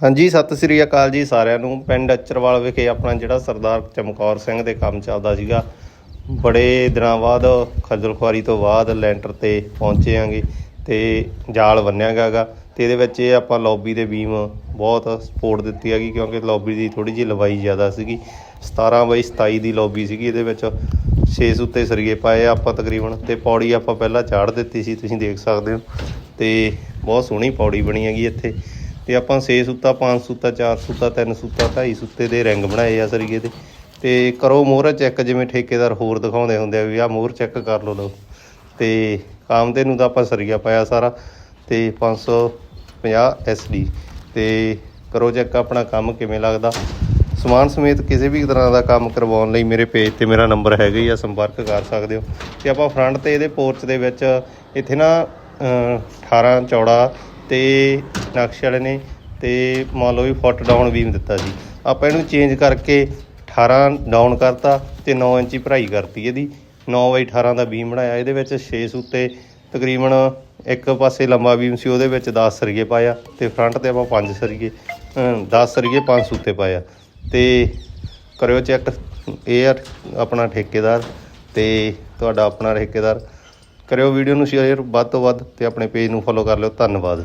ਹਾਂਜੀ, ਸਤਿ ਸ੍ਰੀ ਅਕਾਲ ਜੀ ਸਾਰਿਆਂ ਨੂੰ। ਪਿੰਡ ਅਚਰਵਾਲ ਵਿਖੇ ਆਪਣਾ ਜਿਹੜਾ ਸਰਦਾਰ ਚਮਕੌਰ ਸਿੰਘ ਦੇ ਕੰਮ ਚੱਲਦਾ ਸੀਗਾ। ਬੜੇ ਦਿਨਾਂ ਬਾਅਦ ਖੱਜਲ ਖੁਆਰੀ ਤੋਂ ਬਾਅਦ ਲੈਂਟਰ ਤੇ ਪਹੁੰਚੇ ਆਂਗੇ ਤੇ ਜਾਲ ਬੰਨਿਆ ਗਾਗਾ ਤੇ ਇਹਦੇ ਵਿੱਚ ਇਹ ਆਪਾਂ ਲੌਬੀ ਦੇ ਬੀਮ ਬਹੁਤ ਸਪੋਰਟ ਦਿੱਤੀ ਹੈਗੀ ਕਿਉਂਕਿ ਲੌਬੀ ਦੀ ਥੋੜੀ ਜਿਹੀ ਲਵਾਈ ਜ਼ਿਆਦਾ ਸੀਗੀ। 17 ਬਾਈ 27 ਦੀ ਲੌਬੀ ਸੀਗੀ, ਇਹਦੇ ਵਿੱਚ 6 ਉੱਤੇ ਸਰੀਏ ਪਾਏ ਆਪਾਂ ਤਕਰੀਬਨ। ਤੇ ਪੌੜੀ ਆਪਾਂ ਪਹਿਲਾਂ ਚਾੜ ਦਿੱਤੀ ਸੀ, ਤੁਸੀਂ ਦੇਖ ਸਕਦੇ ਹੋ। ਤੇ ਬਹੁਤ ਸੋਹਣੀ ਪੌੜੀ ਬਣੀ ਹੈਗੀ ਇੱਥੇ। ਤੇ ਆਪਾਂ 6 ਸੁੱਤਾ 5 ਸੁੱਤਾ 4 ਸੁੱਤਾ 3 ਸੁੱਤਾ 2.5 ਸੁੱਤੇ ਦੇ ਰਿੰਗ ਬਣਾਏ ਆ ਸਰੀਏ ਦੇ। ਤੇ ਕਰੋ ਮੋਹਰਾ ਚੈੱਕ ਜਿਵੇਂ ਠੇਕੇਦਾਰ ਹੋਰ ਦਿਖਾਉਂਦੇ ਹੁੰਦੇ ਆ ਵੀ ਆ ਮੋਹਰ ਚੈੱਕ ਕਰ ਲਓ ਲਓ। ਤੇ ਕਾਮਦੇ ਨੂੰ ਤਾਂ ਆਪਾਂ ਸਰੀਆ ਪਾਇਆ ਸਾਰਾ ਤੇ 550 ਐਸਡੀ ਤੇ ਕਰੋ ਚੈੱਕ ਆਪਣਾ ਕੰਮ ਕਿਵੇਂ ਲੱਗਦਾ। ਸਮਾਨ ਸਮੇਤ ਕਿਸੇ ਵੀ ਤਰ੍ਹਾਂ ਦਾ ਕੰਮ ਕਰਵਾਉਣ ਲਈ ਮੇਰੇ ਪੇਜ ਤੇ ਮੇਰਾ ਨੰਬਰ ਹੈਗਾ ਹੀ ਆ ਸੰਪਰਕ ਕਰ ਸਕਦੇ ਹੋ। ਤੇ ਆਪਾਂ ਫਰੰਟ ਤੇ ਇਹਦੇ ਪੋਰਚ ਦੇ ਵਿੱਚ ਇੱਥੇ ਨਾ ਅਹ, 18 ਚੌੜਾ ਤੇ ਨਕਸ਼ੇ ਵਾਲੇ ਨੇ ਤੇ ਮੰਨ ਲਓ ਵੀ ਫੁੱਟ ਡਾਊਨ ਵੀਮ ਦਿੱਤਾ ਸੀ ਆਪਾਂ ਇਹਨੂੰ ਚੇਂਜ ਕਰਕੇ 18 ਡਾਊਨ ਕਰਤਾ ਤੇ 9 ਇੰਚੀ ਭਰਾਈ ਕਰਤੀ ਇਹਦੀ। 9 ਬਾਈ 18 ਦਾ ਬੀਮ ਬਣਾਇਆ। ਇਹਦੇ ਵਿੱਚ 6 ਸੂਤੇ, ਤਕਰੀਬਨ ਇੱਕ ਪਾਸੇ ਲੰਬਾ ਬੀਮ ਸੀ, ਉਹਦੇ ਵਿੱਚ 10 ਸਰੀਏ ਪਾਇਆ ਤੇ ਫਰੰਟ ਤੇ ਆਪਾਂ 5 ਸਰੀਏ 10 ਸਰੀਏ 5 ਸੂਤੇ ਪਾਇਆ। ਤੇ ਕਰਿਓ ਚੈੱਕ ਇਹ ਆ ਆਪਣਾ ਠੇਕੇਦਾਰ ਤੇ ਤੁਹਾਡਾ ਆਪਣਾ ਠੇਕੇਦਾਰ। ਕਰਿਓ ਵੀਡੀਓ ਨੂੰ ਸ਼ੇਅਰ ਵੱਧ ਤੋਂ ਵੱਧ ਤੇ ਆਪਣੇ ਪੇਜ ਨੂੰ ਫੋਲੋ ਕਰ ਲਿਓ। ਧੰਨਵਾਦ।